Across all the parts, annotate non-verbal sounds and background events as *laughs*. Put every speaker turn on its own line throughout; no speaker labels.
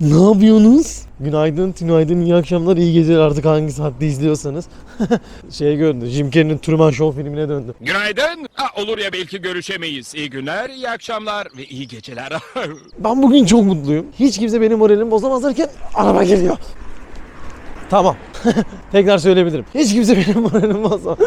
Ne yapıyorsunuz? Günaydın, tünaydın, iyi akşamlar, iyi geceler artık hangi saatte izliyorsanız. *laughs* şey gördü, Jim Carrey'nin Truman Show filmine döndü.
Günaydın. Ha, olur ya belki görüşemeyiz. İyi günler, iyi akşamlar ve iyi geceler. *laughs*
Ben bugün çok mutluyum. Hiç kimse benim moralimi bozamaz derken araba geliyor. Tamam. *laughs* Tekrar söyleyebilirim. Hiç kimse benim *laughs* moralimi bozamaz.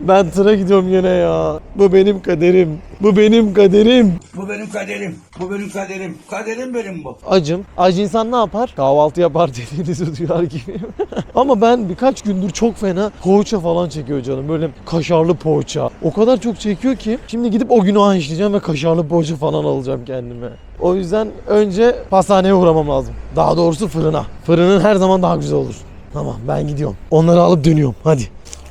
ben tıra gidiyorum yine ya. Bu benim kaderim. Bu benim kaderim.
Bu benim kaderim. Bu benim kaderim. Kaderim benim bu.
Acım. Acı insan ne yapar? Kahvaltı yapar *laughs* dediğinizi duyar gibi. Ama ben birkaç gündür çok fena poğaça falan çekiyor canım. Böyle kaşarlı poğaça. O kadar çok çekiyor ki. Şimdi gidip o günahı işleyeceğim ve kaşarlı poğaça falan alacağım kendime. O yüzden önce pastaneye uğramam lazım. Daha doğrusu fırına. Fırının her zaman daha güzel olur. Tamam ben gidiyorum. Onları alıp dönüyorum. Hadi.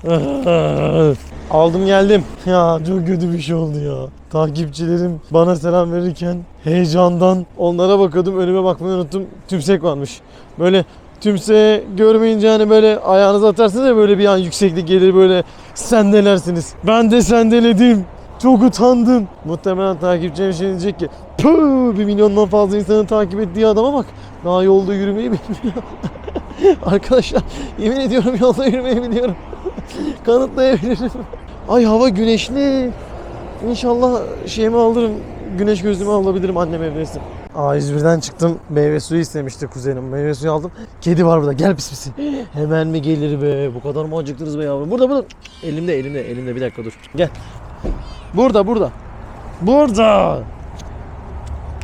*laughs* Aldım geldim. Ya çok kötü bir şey oldu ya. Takipçilerim bana selam verirken heyecandan onlara bakıyordum. Önüme bakmayı unuttum. Tümsek varmış. Böyle tümseği görmeyince hani böyle ayağınızı atarsınız ya böyle bir an yükseklik gelir böyle sendelersiniz. Ben de sendeledim. Çok utandım. Muhtemelen takipçilerim şey diyecek ki Püh, bir milyondan fazla insanın takip ettiği adama bak. Daha yolda yürümeyi *laughs* bilmiyor. *laughs* Arkadaşlar yemin ediyorum yolda yürümeyi biliyorum. *laughs* Kanıtlayabilirim. Ay hava güneşli. İnşallah şeyimi alırım. Güneş gözlüğümü alabilirim annem evdesin. A101'den çıktım. Meyve suyu istemişti kuzenim. Meyve suyu aldım. Kedi var burada. Gel pis pisi. *gasps* Hemen mi gelir be? Bu kadar mı acıktınız be yavrum? Burada burada. Elimde elimde elimde. Bir dakika dur. Gel. Burada burada. Burada.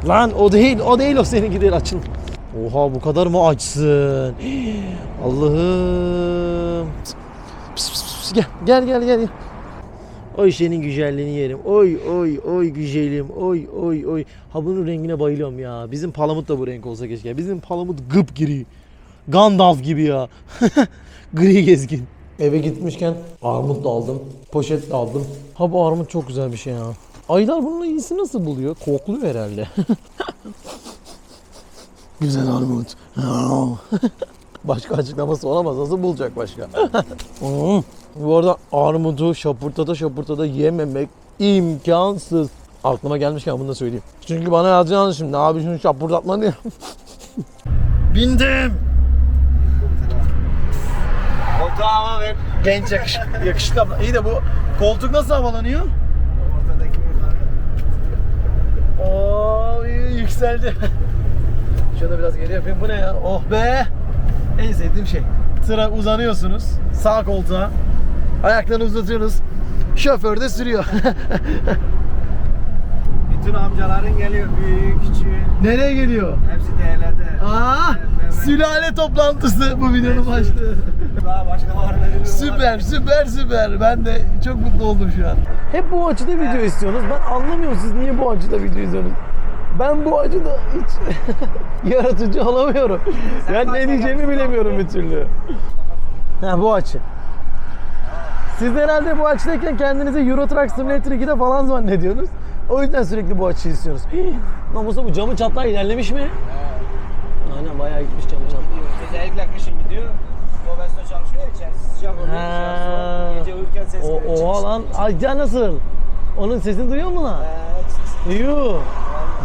Lan o değil o değil o seninki değil açın. Oha bu kadar mı açsın? *gasps* Allah'ım. Pis, pis, pis, Gel gel gel gel. Oy senin güzelliğini yerim. Oy oy oy güzelim. Oy oy oy. Ha bunun rengine bayılıyorum ya. Bizim palamut da bu renk olsa keşke. Bizim palamut gıp gri. Gandalf gibi ya. *laughs* gri gezgin. Eve gitmişken armut da aldım. Poşet de aldım. Ha bu armut çok güzel bir şey ya. Aylar bunun iyisi nasıl buluyor? Kokluyor herhalde. *laughs* güzel armut. *laughs* Başka açıklaması olamaz. Nasıl bulacak başka? *laughs* Bu arada armudu şapurtada şapurtada yememek imkansız. Aklıma gelmişken bunu da söyleyeyim. Çünkü bana yazacaksınız şimdi abi şunu şapurdatma diye. *laughs* Bindim.
Koltuğa hava ver.
Genç yakışıklı, yakışıklı abla. İyi de bu koltuk nasıl havalanıyor?
Ortadaki.
Oo yükseldi. Şunu biraz geri yapayım. Bu ne ya? Oh be. En sevdiğim şey. Tıra uzanıyorsunuz. Sağ koltuğa. Ayaklarını uzatıyorsunuz. Şoför de sürüyor. *laughs*
Bütün amcaların geliyor. Büyük, küçüğü.
Nereye geliyor?
Hepsi değerlerde.
Aa, sülale toplantısı bu videonun başlığı. *laughs*
Daha başka var mı?
Süper, süper, süper. Ben de çok mutlu oldum şu an. Hep bu açıda video istiyorsunuz. Ben anlamıyorum siz niye bu açıda video izliyorsunuz. Ben bu açıda hiç *laughs* yaratıcı olamıyorum. Yani ne diyeceğimi bilemiyorum bir türlü. Ha bu açı. Siz de herhalde bu açıdayken kendinizi Euro Truck Simulator 2'de falan zannediyorsunuz. O yüzden sürekli bu açıyı istiyorsunuz. Hii, *gasps* Namusa bu camı çatlağı ilerlemiş mi? Aynen bayağı gitmiş camı çatlağı.
Özellikle kışın gidiyor. Mobesto çalışıyor ya içerisi sıcak oluyor. Dışarısı. Gece uyurken ses
O, oha lan. Ayca nasıl? Onun sesini duyuyor mu lan?
Evet,
Yuh.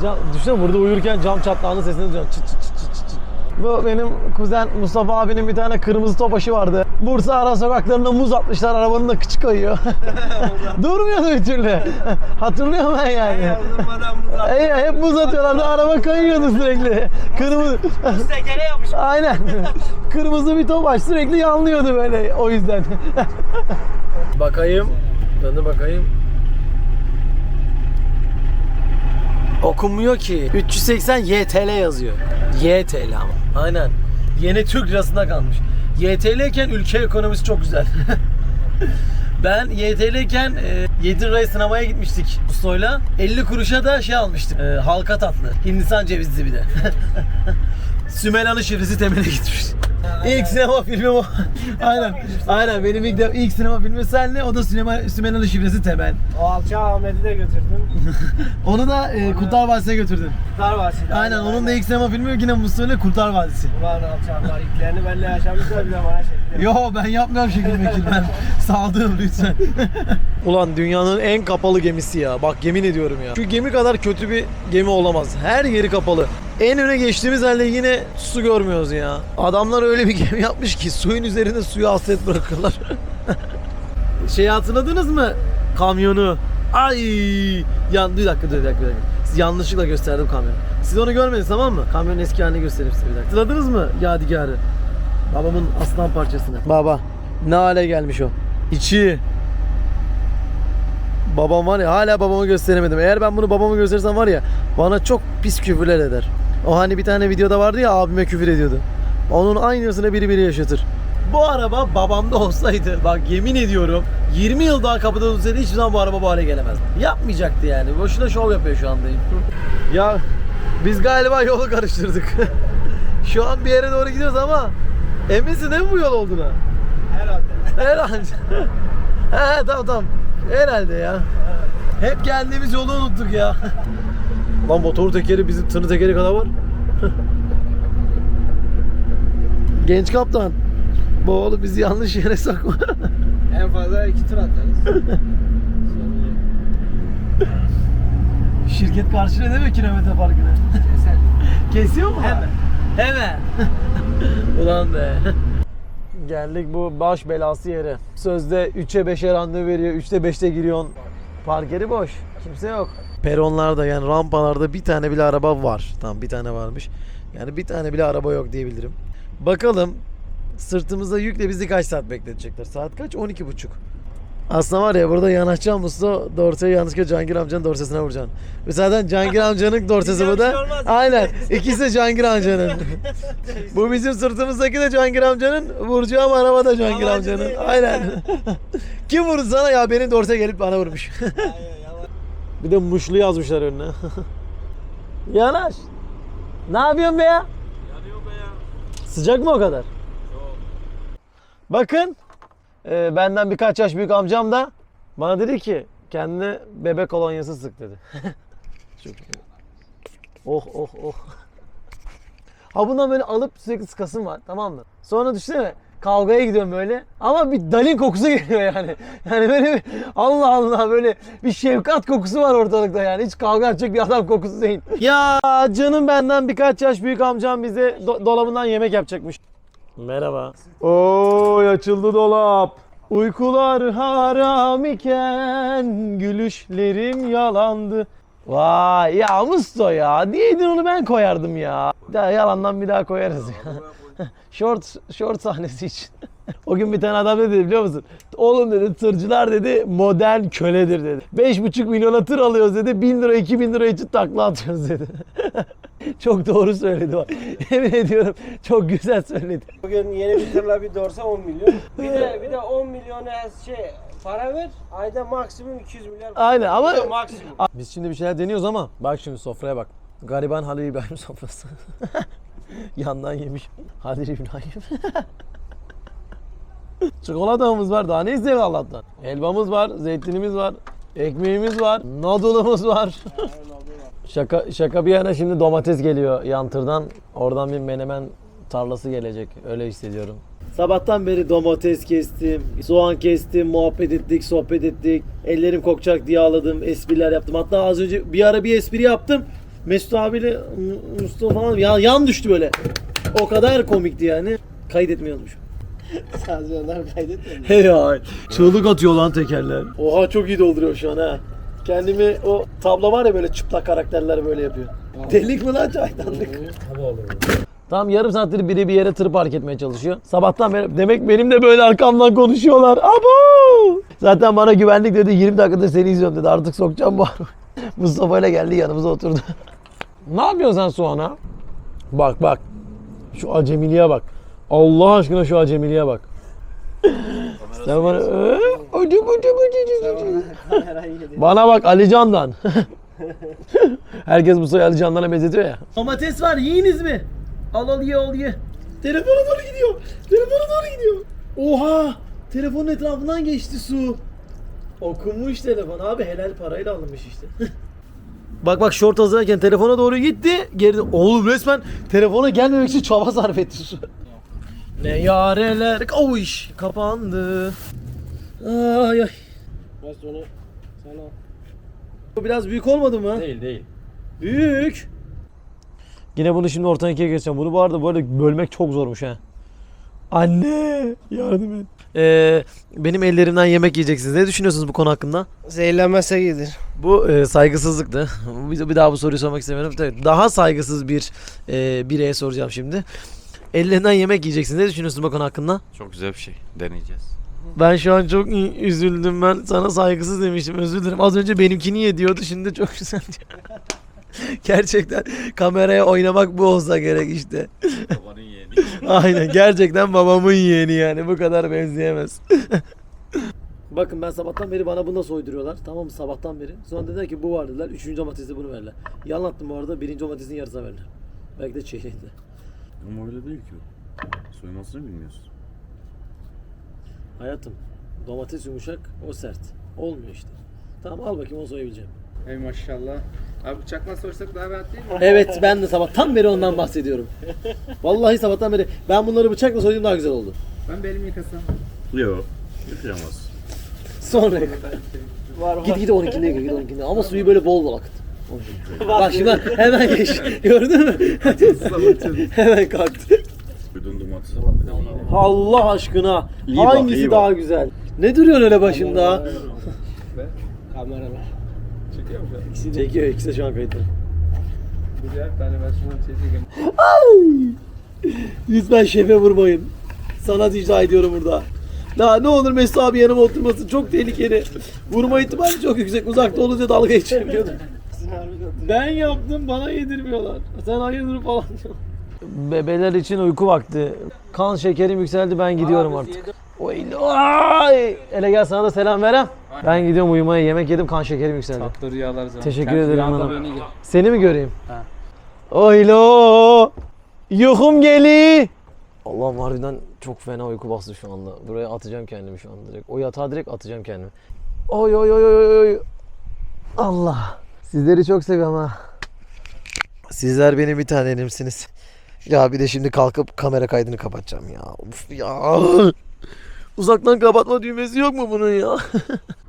Cam, düşünsene burada uyurken cam çatlağının sesini duyuyorsun. Çıt çıt çıt çıt çıt. Bu benim kuzen Mustafa abinin bir tane kırmızı topaşı vardı. Bursa ara sokaklarında muz atmışlar arabanın da kıçı kayıyor. *laughs* Durmuyordu bir türlü. *laughs* Hatırlıyorum ben yani. Ey, hep muz atıyorlardı araba kayıyordu sürekli. Kırmızı.
Muz tekere yapmış. *laughs*
Aynen. Kırmızı bir topaç sürekli yanlıyordu böyle o yüzden. bakayım. Döndü bakayım. Okunmuyor ki. 380 YTL yazıyor. YTL ama. Aynen. Yeni Türk lirasında kalmış. YTL iken ülke ekonomisi çok güzel. *laughs* Ben YTL iken e, 7 liraya sinemaya gitmiştik Usto'yla. 50 kuruşa da şey almıştık. E, halka tatlı. Hindistan cevizli bir de. *laughs* Sümela'nın şifresi temele gitmiş. İlk sinema filmim o. *laughs* aynen. Aynen benim ilk, de, ilk sinema filmi senle o da sinema Sümela'nın şifresi temel.
O alçağı Ahmet'i de götürdüm. *laughs*
Onu da e, Kurtlar Vadisi'ne götürdün.
Var şimdi.
Aynen onun da ilk sinema filmi yine Mustafa Kurtlar Vadisi.
Ulan alçaklar iplerini benimle yaşamışlar bile bana şekilde.
Yo ben yapmıyorum şekil mekil ben *laughs* saldığım lütfen. Ulan dünyanın en kapalı gemisi ya. Bak yemin ediyorum ya. Şu gemi kadar kötü bir gemi olamaz. Her yeri kapalı. En öne geçtiğimiz halde yine su görmüyoruz ya. Adamlar öyle bir gemi yapmış ki suyun üzerinde suyu hasret bırakıyorlar. *laughs* şey hatırladınız mı? Kamyonu. Ay! Yan, bir dakika, dur, bir dakika, bir dakika. Siz yanlışlıkla gösterdim kamyonu. Siz onu görmediniz tamam mı? Kamyonun eski halini göstereyim size bir dakika. Hatırladınız mı Yadigar'ı? Babamın aslan parçasını. Baba. Ne hale gelmiş o. İçi. Babam var ya hala babama gösteremedim. Eğer ben bunu babama gösterirsem var ya bana çok pis küfürler eder. O hani bir tane videoda vardı ya abime küfür ediyordu. Onun aynısını biri biri yaşatır. Bu araba babamda olsaydı bak yemin ediyorum 20 yıl daha kapıda dursaydı hiçbir zaman bu araba bu hale gelemez. Yapmayacaktı yani. Boşuna şov yapıyor şu anda. ya biz galiba yolu karıştırdık. *laughs* şu an bir yere doğru gidiyoruz ama eminsin değil mi bu yol olduğuna?
Herhalde.
Herhalde. *laughs* He tamam tamam. Herhalde ya. Hep geldiğimiz yolu unuttuk ya. Lan motor tekeri bizim tırı tekeri kadar var. Genç kaptan. Bu oğlu bizi yanlış yere sokma. *laughs*
En fazla iki tur atarız. *laughs*
Şirket karşılıyor değil mi kilometre farkını?
Keser. *laughs*
Kesiyor mu?
Hemen.
Hemen. Ulan be. Geldik bu baş belası yere. Sözde 3'e 5'e randevu veriyor. 3'te 5'te giriyorsun. Park yeri boş. Kimse yok. Peronlarda yani rampalarda bir tane bile araba var. Tamam bir tane varmış. Yani bir tane bile araba yok diyebilirim. Bakalım sırtımızda yükle bizi kaç saat bekletecekler? Saat kaç? 12.30. Aslında var ya burada yanaşacağım Musto dorseyi yanlışlıkla Cangir amcanın dorsesine vuracaksın. Zaten Cangir amcanın *laughs* dorsesi bu da. Aynen. İkisi de Cangir amcanın. bu bizim sırtımızdaki de Cangir amcanın. Vuracağım araba da Cangir amcanın. Aynen. *laughs* Kim vurdu sana ya benim dorse gelip bana vurmuş. Bir de muşlu yazmışlar önüne. *laughs* Yanaş. Ne yapıyorsun be ya?
Yanıyor be ya.
Sıcak mı o kadar? Bakın e, benden birkaç yaş büyük amcam da bana dedi ki kendine bebek kolonyası sık dedi. *laughs* Çok iyi. Oh oh oh. *laughs* Ha bundan böyle alıp sürekli sıkasım var tamam mı? Sonra düşünsene kavgaya gidiyorum böyle ama bir dalin kokusu geliyor yani. Yani böyle bir Allah Allah böyle bir şefkat kokusu var ortalıkta yani. Hiç kavga edecek bir adam kokusu değil. Ya canım benden birkaç yaş büyük amcam bize do- dolabından yemek yapacakmış. Merhaba. Oy açıldı dolap. Uykular haram iken gülüşlerim yalandı. Vay ya Musto ya. Diyeydin onu ben koyardım ya. Bir daha yalandan bir daha koyarız ya. *laughs* short, short sahnesi için. *laughs* o gün bir tane adam ne dedi biliyor musun? Oğlum dedi tırcılar dedi modern köledir dedi. 5,5 milyona tır alıyoruz dedi. 1000 lira 2000 lira için takla atıyoruz dedi. *laughs* çok doğru söyledi bak. *laughs* Yemin ediyorum çok güzel söyledi.
Bugün yeni bir tırla bir dorsa 10 milyon. Bir de bir de 10 milyona şey para ver. Ayda maksimum 200 milyar.
Aynen ama
maksimum.
biz şimdi bir şeyler deniyoruz ama bak şimdi sofraya bak. Gariban Halil İbrahim sofrası. *laughs* Yandan yemiş Halil İbrahim. *laughs* Çikolatamız var daha ne isteyelim Allah'tan. Helvamız var, zeytinimiz var, ekmeğimiz var, noodle'ımız var. *laughs* şaka şaka bir yana şimdi domates geliyor yan tırdan. Oradan bir menemen tarlası gelecek. Öyle hissediyorum. Sabahtan beri domates kestim, soğan kestim, muhabbet ettik, sohbet ettik. Ellerim kokacak diye ağladım, espriler yaptım. Hatta az önce bir ara bir espri yaptım. Mesut abiyle Mustafa falan ya, yan düştü böyle. O kadar komikti yani. Kaydetmiyormuş. *laughs*
Sadece onlar kaydetmiyor.
Hey ya. Çığlık atıyor lan tekerler. Oha çok iyi dolduruyor şu an ha. Kendimi o tablo var ya böyle çıplak karakterler böyle yapıyor. Delik mi lan çaydanlık? Tam yarım saattir biri bir yere tır park etmeye çalışıyor. Sabahtan beri demek benim de böyle arkamdan konuşuyorlar. Abo! Zaten bana güvenlik dedi 20 dakikadır seni izliyorum dedi. Artık sokacağım bu. *laughs* Mustafa ile geldi yanımıza oturdu. Ne yapıyorsun sen Soğan'a? Bak bak. Şu acemiliğe bak. Allah aşkına şu acemiliğe bak. Sen bana "Ee, ödüm, ödüm, ödüm, ödüm."
Kamerayı yedi.
Bana bak Ali Can'dan. *laughs* Herkes bu soyu Ali Can'dan'a benzetiyor ya. Domates var yiyiniz mi? Al al ye al ye. Telefona doğru gidiyor. Telefona doğru gidiyor. Oha! Telefonun etrafından geçti su. Okunmuş telefon abi helal parayla alınmış işte. *laughs* bak bak short hazırlarken telefona doğru gitti. Geri oğlum resmen telefona gelmemek için çaba sarf etti su. *laughs* ne yareler. O iş kapandı. Ay ay.
Bas onu. Sen al.
Bu biraz büyük olmadı mı?
Değil değil.
Büyük. Yine bunu şimdi ortadan ikiye geçeceğim. Bunu bu arada böyle bölmek çok zormuş ha. Anne yardım et. Ee, benim ellerimden yemek yiyeceksiniz. Ne düşünüyorsunuz bu konu hakkında?
Zehirlenmese gider.
Bu e, saygısızlıktı. Bir, bir daha bu soruyu sormak istemiyorum. Tabii Daha saygısız bir e, bireye soracağım şimdi. Ellerinden yemek yiyeceksiniz. Ne düşünüyorsunuz bu konu hakkında?
Çok güzel bir şey. Deneyeceğiz.
Ben şu an çok üzüldüm. Ben sana saygısız demiştim. Özür dilerim. Az önce benimkini ye diyordu. Şimdi çok güzel diyor. *laughs* Gerçekten kameraya oynamak bu olsa gerek işte. *laughs* Aynen gerçekten babamın yeğeni yani bu kadar benzeyemez. *laughs* Bakın ben sabahtan beri bana bunu soyduruyorlar. Tamam mı sabahtan beri. Sonra dediler ki bu var dediler. Üçüncü domatesi bunu verirler. Yalan attım bu arada. Birinci domatesin yarısına verirler. Belki de çeyreğinde.
Ama öyle değil ki o. Soymasını bilmiyorsun.
Hayatım domates yumuşak o sert. Olmuyor işte. Tamam al bakayım onu soyabileceğim.
Ey maşallah. Abi bıçakla soysak daha rahat değil mi?
Evet ben de sabahtan beri ondan bahsediyorum. Vallahi sabahtan beri ben bunları bıçakla soydum daha güzel oldu.
Ben bir elimi yıkasam.
Yok. Yıkayamaz.
Sonra
Var
git git 12'inde yıka git 12'inde ama suyu böyle bol bol akıt. *laughs* Bak şimdi hemen geç. Gördün mü? hemen kalktı.
Duydun ona.
Allah aşkına
İyi bak,
hangisi
iyi
daha güzel? Ne duruyorsun öyle başında?
Kameralar.
Çekiyor mu? İkisi
Çekiyor ikisi de şu an kayıtlı.
Birer tane ben şunu çekeyim.
Lütfen şefe vurmayın. Sanat icra ediyorum burada. Daha ne olur Mesut abi yanıma oturmasın çok tehlikeli. Vurma ihtimali çok yüksek. Uzakta olunca dalga geçemiyordum. Ben yaptım bana yedirmiyorlar. Sen hayırdır falan Bebeler için uyku vakti. Kan şekerim yükseldi ben gidiyorum artık. Oy, ay! Ele gel sana da selam verem. Ben gidiyorum uyumaya yemek yedim kan şekerim yükseldi.
Tatlı rüyalar sana.
Teşekkür
Kendi
ederim
rüyanda
hanım. Seni mi göreyim?
Ha.
Oylo! Yuhum geli! Allah'ım harbiden çok fena uyku bastı şu anda. Buraya atacağım kendimi şu anda direkt. O yatağa direkt atacağım kendimi. Oy oy oy oy oy. Allah. Sizleri çok seviyorum ha. Sizler benim bir tanemsiniz. Ya bir de şimdi kalkıp kamera kaydını kapatacağım ya. Uf ya. Uzaktan kapatma düğmesi yok mu bunun ya? *laughs*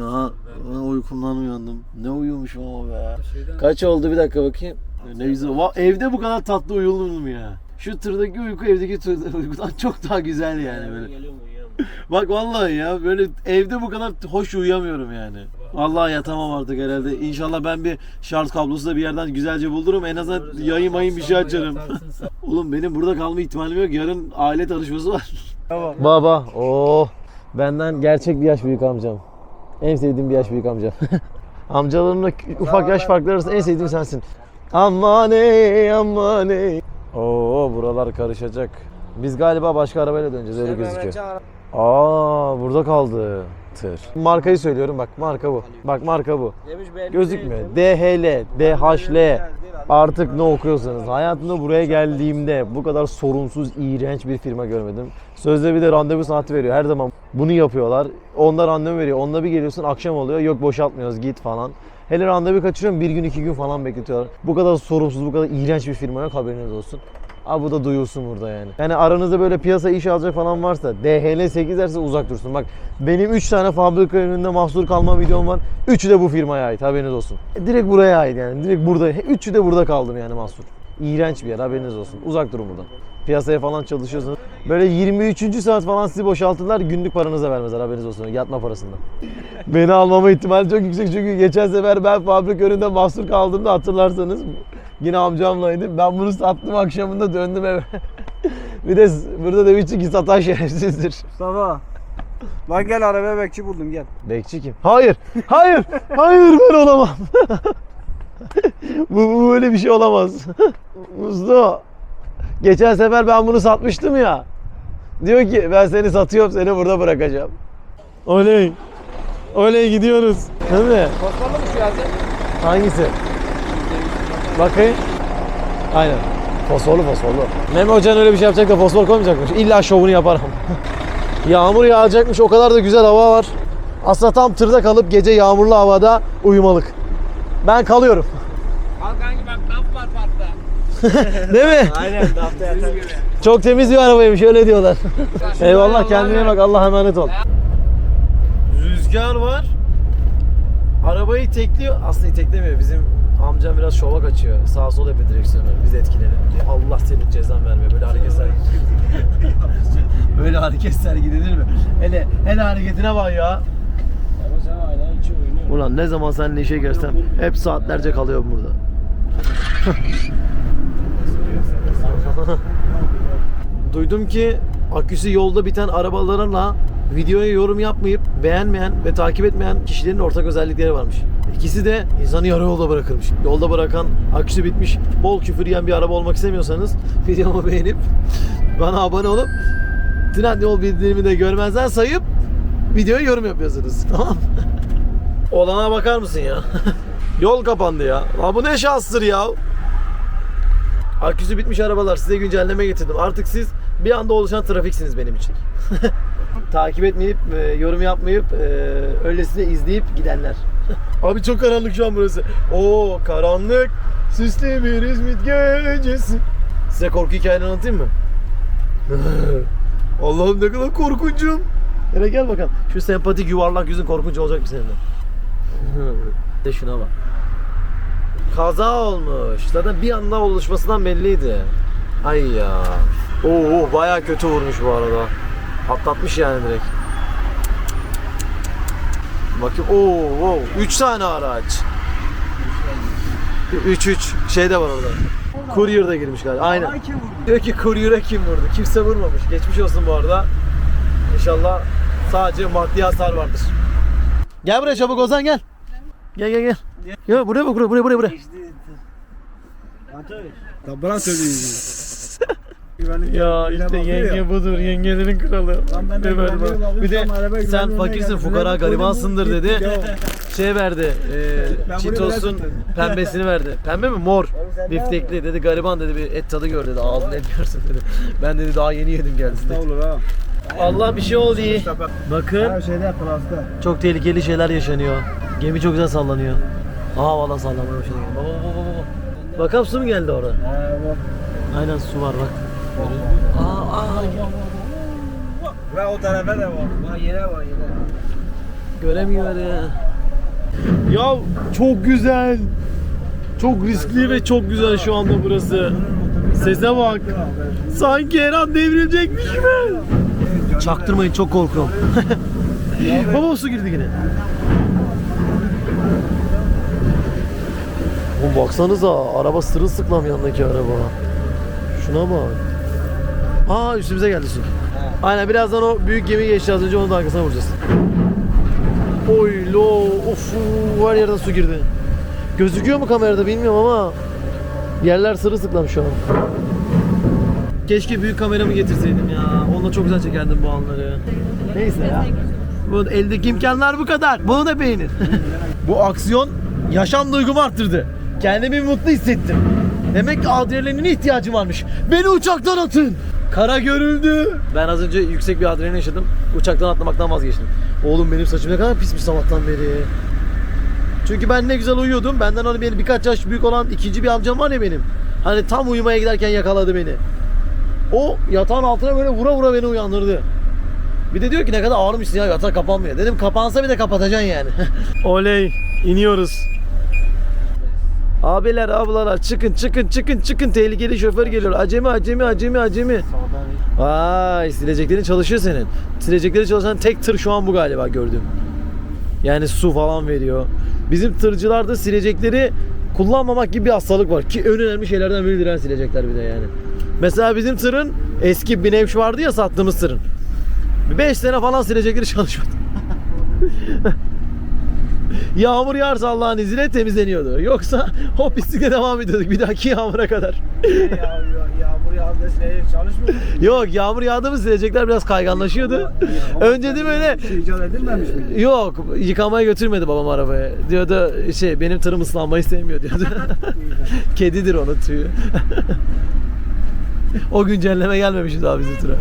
Aha, ben uykumdan uyandım. Ne uyumuşum ama be. Kaç oldu bir dakika bakayım. Ne güzel. Va- Evde bu kadar tatlı uyulur mu ya? Şu tırdaki uyku evdeki tırdaki *laughs* uykudan çok daha güzel yani böyle. Bak vallahi ya böyle evde bu kadar hoş uyuyamıyorum yani. Vallahi yatamam artık herhalde. İnşallah ben bir şarj kablosu da bir yerden güzelce bulurum. En azından yayın mayın bir şey açarım. *laughs* Oğlum benim burada kalma ihtimalim yok. Yarın aile tanışması var. Baba. Oh. Benden gerçek bir yaş büyük amcam. En sevdiğim bir yaş büyük amcam. *laughs* Amcalarımla ufak yaş farkları arasında en sevdiğim sensin. Aman ey aman ey. Oo buralar karışacak. Biz galiba başka arabayla döneceğiz öyle gözüküyor. Aa burada kaldı tır. Markayı söylüyorum bak marka bu. Bak marka bu. Gözükmüyor. DHL, DHL. Artık ne okuyorsanız. Hayatımda buraya geldiğimde bu kadar sorunsuz, iğrenç bir firma görmedim. Sözde bir de randevu saati veriyor. Her zaman bunu yapıyorlar. Onda randevu veriyor. Onda bir geliyorsun akşam oluyor. Yok boşaltmıyoruz git falan. Hele randevu kaçırıyorum bir gün iki gün falan bekletiyorlar. Bu kadar sorumsuz, bu kadar iğrenç bir firma yok haberiniz olsun. Abi bu da duyulsun burada yani. Yani aranızda böyle piyasa iş alacak falan varsa DHL 8 derse uzak dursun. Bak benim 3 tane fabrika önünde mahsur kalma videom var. Üçü de bu firmaya ait haberiniz olsun. E, Direkt buraya ait yani. Direkt burada. Üçü de burada kaldım yani mahsur. İğrenç bir yer haberiniz olsun. Uzak durun buradan. Piyasaya falan çalışıyorsunuz. Böyle 23. saat falan sizi boşaltırlar. Günlük paranıza vermezler haberiniz olsun. Yatma parasında. *laughs* Beni almama ihtimali çok yüksek çünkü geçen sefer ben fabrika önünde mahsur kaldığımda hatırlarsanız yine amcamlaydım. Ben bunu sattım akşamında döndüm eve. *laughs* bir de burada demişti ki satan şerefsizdir.
Mustafa. Lan gel arabaya bekçi buldum gel.
Bekçi kim? Hayır. Hayır. Hayır ben olamam. *laughs* bu, bu böyle bir şey olamaz. *laughs* Mustafa. Geçen sefer ben bunu satmıştım ya. Diyor ki ben seni satıyorum seni burada bırakacağım. Oley. Oley gidiyoruz. Değil mi?
Fosforlu mu şu yazı?
Hangisi? Bakayım. Aynen. Fosforlu fosforlu. Mehmet Hoca'nın öyle bir şey yapacak da fosfor koymayacakmış. İlla şovunu yaparım. *laughs* Yağmur yağacakmış. O kadar da güzel hava var. Aslında tam tırda kalıp gece yağmurlu havada uyumalık. Ben kalıyorum. *laughs*
Laf var parkta. *laughs*
Değil mi?
Aynen yatar.
Çok temiz bir arabaymış öyle diyorlar. Eyvallah kendine bak Allah emanet ol. Rüzgar var. Arabayı tekliyor. Aslında teklemiyor. Bizim amcam biraz şova kaçıyor. Sağ sol yapıyor direksiyonu. Biz etkilenelim diye. Allah senin cezan verme. Böyle hareketler *laughs* Böyle hareketler gidilir mi? Hele, hele hareketine bak ya.
Ama sen hala içi oynuyorsun.
Ulan ne zaman seninle işe girsem hep saatlerce kalıyorum burada. *laughs* Duydum ki aküsü yolda biten arabalarla videoya yorum yapmayıp beğenmeyen ve takip etmeyen kişilerin ortak özellikleri varmış. İkisi de insanı yarı yolda bırakırmış. Yolda bırakan, aküsü bitmiş, bol küfür yiyen bir araba olmak istemiyorsanız *laughs* videomu beğenip bana abone olup Trend yol bildirimini de görmezden sayıp videoya yorum yapıyorsunuz. *laughs* Tamam? Olana bakar mısın ya? Yol kapandı ya. Lan bu ne şanstır ya. Aküsü bitmiş arabalar size güncelleme getirdim. Artık siz bir anda oluşan trafiksiniz benim için. *laughs* Takip etmeyip, e, yorum yapmayıp, e, öylesine izleyip gidenler. *laughs* Abi çok karanlık şu an burası. Oo karanlık, süslü bir İzmit gecesi. Size korku hikayeni anlatayım mı? *laughs* Allah'ım ne kadar korkuncum. Hele gel bakalım. Şu sempatik yuvarlak yüzün korkunç olacak mı senin de? De şuna bak. Kaza olmuş. Zaten bir anda oluşmasından belliydi. Ay ya. Oo baya kötü vurmuş bu arada. Atlatmış yani direkt. Bakayım. Oo, oo. 3 tane araç. 3 3 şey de var orada. Courier da girmiş galiba. Aynen. Diyor ki Courier'e kim vurdu? Kimse vurmamış. Geçmiş olsun bu arada. İnşallah sadece maddi hasar vardır. Gel buraya çabuk Ozan gel. Gel gel gel. Ya buraya bak buraya buraya buraya. buraya.
Ya bırak söyleyeyim. *laughs*
Ya işte yenge budur. Yengelerin kralı.
Lan ben de
böyle bak. Bir de sen fakirsin fukara garibansındır dedi. *laughs* Şey verdi. E,
bilemedim. *laughs*
pembesini verdi. Pembe mi? Mor. Biftekli dedi. Gariban dedi bir et tadı gör dedi. Ağzını et görsün dedi. Ben dedi daha yeni yedim geldi.
Ne olur ha?
Allah bir şey oldu iyi. Bakın.
Her şeyde.
Çok tehlikeli şeyler yaşanıyor. Gemi çok güzel sallanıyor. Aa valla sallanmaya başladı. Baba baba baba. baba. Bakalım su mu geldi orada? Aynen su var bak. Aa aa.
Ve o tarafa da var.
Bak yere bak yere.
Göremiyor ya. Ya çok güzel. Çok riskli ve çok güzel şu anda burası. Sese bak. Sanki her an devrilecekmiş gibi. Çaktırmayın çok korkuyorum. *laughs* Baba su girdi yine. Oğlum baksanıza araba sırılsıklam yanındaki araba. Şuna bak. Aa üstümüze geldi su. Aynen birazdan o büyük gemi geçti az önce onun da arkasına vuracağız. Oy lo of her yerden su girdi. Gözüküyor mu kamerada bilmiyorum ama yerler sırılsıklam şu an. Keşke büyük kameramı getirseydim ya. Onunla çok güzel çekerdim bu anları. Neyse ya. Bu eldeki imkanlar bu kadar. Bunu da beğenin. *laughs* bu aksiyon yaşam duygumu arttırdı. Kendimi mutlu hissettim. Demek ki adrenaline ihtiyacım varmış. Beni uçaktan atın. Kara görüldü. Ben az önce yüksek bir adrenalin yaşadım. Uçaktan atlamaktan vazgeçtim. Oğlum benim saçım ne kadar pismiş sabahtan beri. Çünkü ben ne güzel uyuyordum. Benden hani beni birkaç yaş büyük olan ikinci bir amcam var ya benim. Hani tam uyumaya giderken yakaladı beni. O yatağın altına böyle vura vura beni uyandırdı. Bir de diyor ki ne kadar ağırmışsın ya yatak kapanmıyor. Dedim kapansa bir de kapatacaksın yani. *laughs* Oley iniyoruz. Abiler ablalar çıkın çıkın çıkın çıkın tehlikeli şoför geliyor. Acemi acemi acemi acemi. Vay sileceklerin çalışıyor senin. Silecekleri çalışan tek tır şu an bu galiba gördüğüm. Yani su falan veriyor. Bizim tırcılarda silecekleri kullanmamak gibi bir hastalık var. Ki en önemli şeylerden biridir ha silecekler bir de yani. Mesela bizim tırın eski bir nevş vardı ya sattığımız tırın. 5 sene falan silecekleri çalışmadı. *laughs* Yağmur yağarsa Allah'ın izniyle temizleniyordu. Yoksa *laughs* o pislikle devam ediyorduk bir dahaki yağmura kadar.
Yağmur yağdı silecek çalışmıyor.
Yok yağmur yağdı mı silecekler biraz kayganlaşıyordu. *laughs* Önce de böyle
Şey icat edilmemiş mi?
Yok yıkamaya götürmedi babam arabaya. Diyordu şey benim tırım ıslanmayı sevmiyor diyordu. *laughs* Kedidir onun tüyü. o güncelleme gelmemişti daha bizim tıra.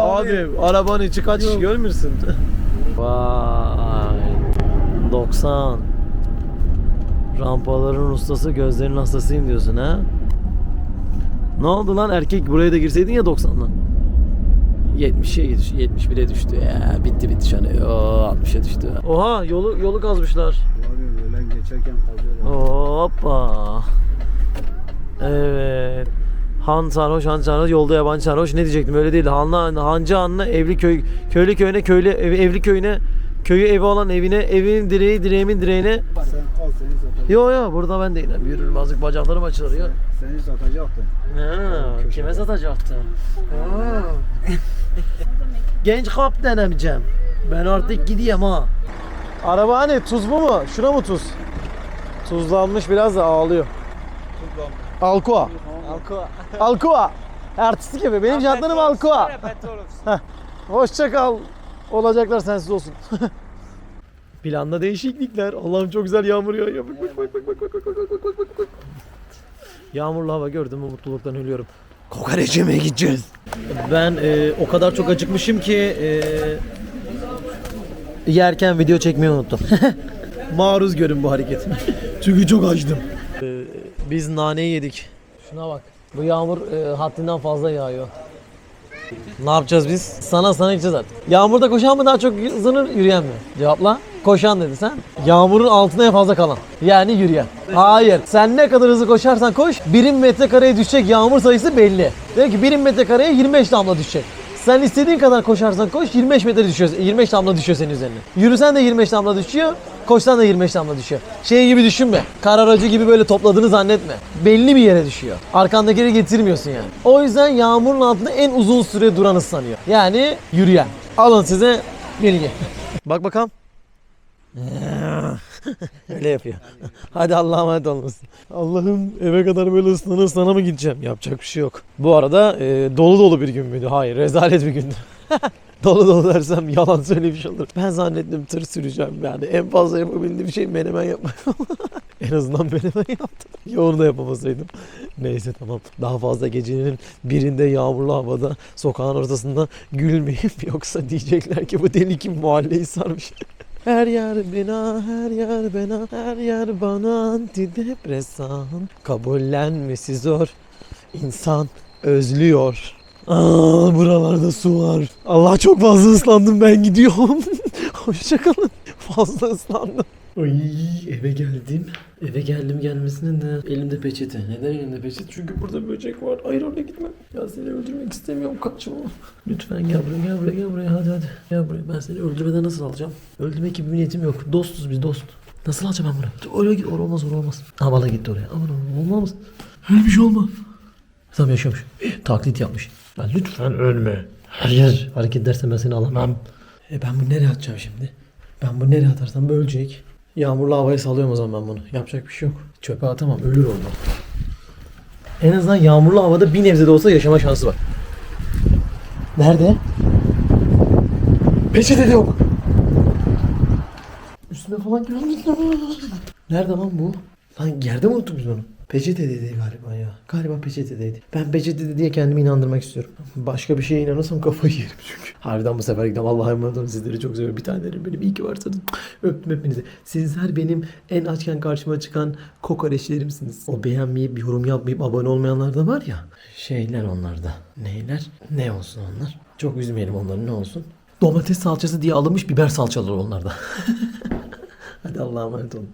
Abi arabanın içi kaç görmüyorsun? Vay 90 Rampaların ustası gözlerin hastasıyım diyorsun ha? Ne oldu lan erkek buraya da girseydin ya 90'dan. 70'e düştü, 71'e düştü ya. Bitti bitti şu an. Oo, 60'a düştü. Oha yolu yolu kazmışlar.
Abi öyle geçerken kazıyor.
Hoppa. Evet. Han sarhoş, han sarhoş, yolda yabancı sarhoş. Ne diyecektim öyle değil. Hanlı, hancı hanlı, evli köy, köylü köyüne, köylü, ev- evli köyüne, köyü evi olan evine, evin direği, direğimin direğine.
Sen al seni satacak.
Yo yo burada ben de inem. Yürürüm azıcık bacaklarım açılır ya.
Seni satacaktın.
Ha, kime satacaktım? Ha. Genç kap denemeyeceğim. Ben artık gideyim ha. Araba hani tuz mu mu? Şuna mı tuz? Tuzlanmış biraz da ağlıyor. Alkoa.
Alko.
Alkoa. Artistik yapıyor. Benim jantlarım Alkoa.
Petrol
Hoşça kal. Olacaklar sensiz olsun. Planda değişiklikler. Allah'ım çok güzel yağmur yağıyor. Bak bak bak bak bak bak bak bak bak bak bak. Yağmurlu hava gördüm mü mutluluktan ölüyorum. Kokoreç yemeye gideceğiz. Ben e, o kadar çok acıkmışım ki e, yerken video çekmeyi unuttum. Maruz görün bu hareketime. Çünkü çok açtım. E, biz naneyi yedik. Şuna bak. Bu yağmur e, haddinden fazla yağıyor. Ne yapacağız biz? Sana sana gideceğiz artık. Yağmurda koşan mı daha çok hızlanır, yürüyen mi? Cevapla. Koşan dedi sen. Yağmurun altına en fazla kalan. Yani yürüyen. Hayır. Sen ne kadar hızlı koşarsan koş, birim metrekareye düşecek yağmur sayısı belli. Diyor ki birim metrekareye 25 damla düşecek. Sen istediğin kadar koşarsan koş 25 metre düşüyor. 25 damla düşüyor senin üzerine. Yürüsen de 25 damla düşüyor. Koşsan da 25 damla düşüyor. Şey gibi düşünme. Kar aracı gibi böyle topladığını zannetme. Belli bir yere düşüyor. Arkandakileri getirmiyorsun yani. O yüzden yağmurun altında en uzun süre duran ıslanıyor. Yani yürüyen. Alın size bilgi. *laughs* Bak bakalım. *laughs* Öyle yapıyor. Hadi Allah'a emanet olmasın. Allah'ım eve kadar böyle ıslana ıslana mı gideceğim? Yapacak bir şey yok. Bu arada e, dolu dolu bir gün müydü? Hayır rezalet bir gündü. *laughs* dolu dolu dersem yalan söylemiş olurum. Ben zannettim tır süreceğim yani. En fazla yapabildiğim şey menemen yapmak. *laughs* en azından menemen yaptım. Ya onu da yapamasaydım. Neyse tamam. Daha fazla gecenin birinde yağmurlu havada sokağın ortasında gülmeyip yoksa diyecekler ki bu deli kim mahalleyi sarmış. Her yer bina, her yer bina, her yer bana antidepresan. Kabullenmesi zor. İnsan özlüyor. Aa, buralarda su var. Allah çok fazla ıslandım ben gidiyorum. *laughs* Hoşçakalın. Fazla ıslandım. Ay eve geldim. Eve geldim gelmesine de elimde peçete. Neden elimde peçete? Çünkü burada böcek var. Hayır oraya gitme. Ya seni öldürmek istemiyorum. Kaçma. Lütfen gel buraya gel buraya gel buraya. Hadi hadi. Gel buraya. Ben seni öldürmeden nasıl alacağım? Öldürmek gibi bir niyetim yok. Dostuz biz dost. Nasıl alacağım ben bunu? Oraya git. Oraya olmaz oraya olmaz. Avala gitti oraya. Aman aman olmaz. Öyle bir şey olmaz. Tamam yaşıyormuş. Taklit yapmış. Ya lütfen ölme. Hayır. Hareket edersen ben seni alamam. E ben bunu nereye atacağım şimdi? Ben bunu nereye atarsam ölecek. Yağmurlu havaya salıyorum o zaman ben bunu. Yapacak bir şey yok. Çöpe atamam. Ölür orada. En azından yağmurlu havada bir nebze de olsa yaşama şansı var. Nerede? Peçete de yok. Üstüne falan gelmiş. Nerede lan bu? Lan yerde mi unuttuk biz onu? Peçetedeydi galiba ya. Galiba peçetedeydi. Ben peçetede diye kendimi inandırmak istiyorum. Başka bir şeye inanırsam kafayı yerim çünkü. *laughs* Harbiden bu sefer gidelim. Allah'a emanet olun. Sizleri çok seviyorum. Bir tanelerim benim. İyi ki varsınız. *laughs* Öptüm hepinizi. Sizler benim en açken karşıma çıkan kokoreçlerimsiniz. O beğenmeyip, yorum yapmayıp, abone olmayanlar da var ya. Şeyler onlarda. Neyler? Ne olsun onlar? Çok üzmeyelim onları ne olsun? Domates salçası diye alınmış biber salçaları onlarda. *laughs* Hadi Allah'a emanet olun.